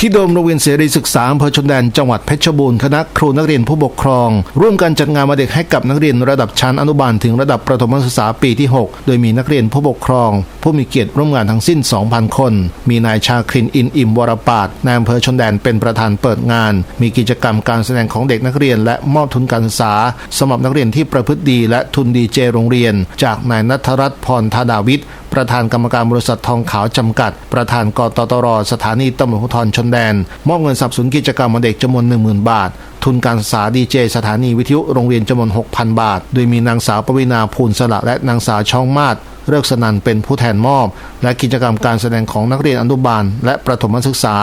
ที่โดมโรงเรียนเสรีศึกษาอำเภอชนแดนจังหวัดเพชรบูรณ์คณะครูนักเรียนผู้ปกครอง ร่วมกันจัดงานวันเด็กให้กับนักเรียนระดับชั้นอนุบาลถึงระดับประถมศึกษาปีที่ 6 โดยมีนักเรียนผู้ปกครอง ผู้มีเกียรติร่วมงานทั้งสิ้น 2,000 คน มีนายชาครินอินอิมวรปาดนายอำเภอชนแดนเป็นประธานเปิดงาน มีกิจกรรมการแสดงของเด็กนักเรียน และมอบทุนการศึกษาสำหรับนักเรียนที่ประพฤติดี และทุนดีเจโรงเรียน จากนายนัทรัตน์พรธาดาวิทย์ประธานกรรมการบริษัททองขาวจำกัด ประธานกตตรสถานีตำรวจภูธรชนแดน มอบเงินสนับสนุนกิจกรรมเด็กจำนวน 10,000 บาท ทุนการศึกษาดีเจสถานีวิทยุโรงเรียนจำนวน 6,000 บาท โดยมีนางสาวปวีนาภูลสละและนางสาวช่องมาศ เลิกสนันเป็นผู้แทนมอบ และกิจกรรมการแสดงของนักเรียนอนุบาล และประถมศึกษา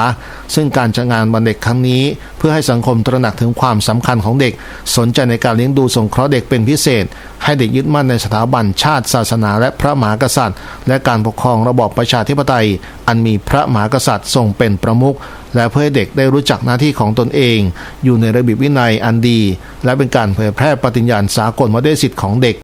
ซึ่งการจัดงานวันเด็กครั้งนี้ เพื่อให้สังคมตระหนักถึงความสำคัญของเด็ก สนใจในการเลี้ยงดูสงเคราะห์เด็กเป็นพิเศษ ให้เด็กยึดมั่นในสถาบันชาติ ศาสนา และพระมหากษัตริย์ และการปกครองระบอบประชาธิปไตย อันมีพระมหากษัตริย์ทรงเป็นประมุขและเพื่อให้เด็กได้รู้จักหน้าที่ของตนเอง อยู่ในระเบียบวินัยอันดี และเป็นการเผยแพร่ปฏิญญาณสากลว่าด้วยสิทธิของเด็ก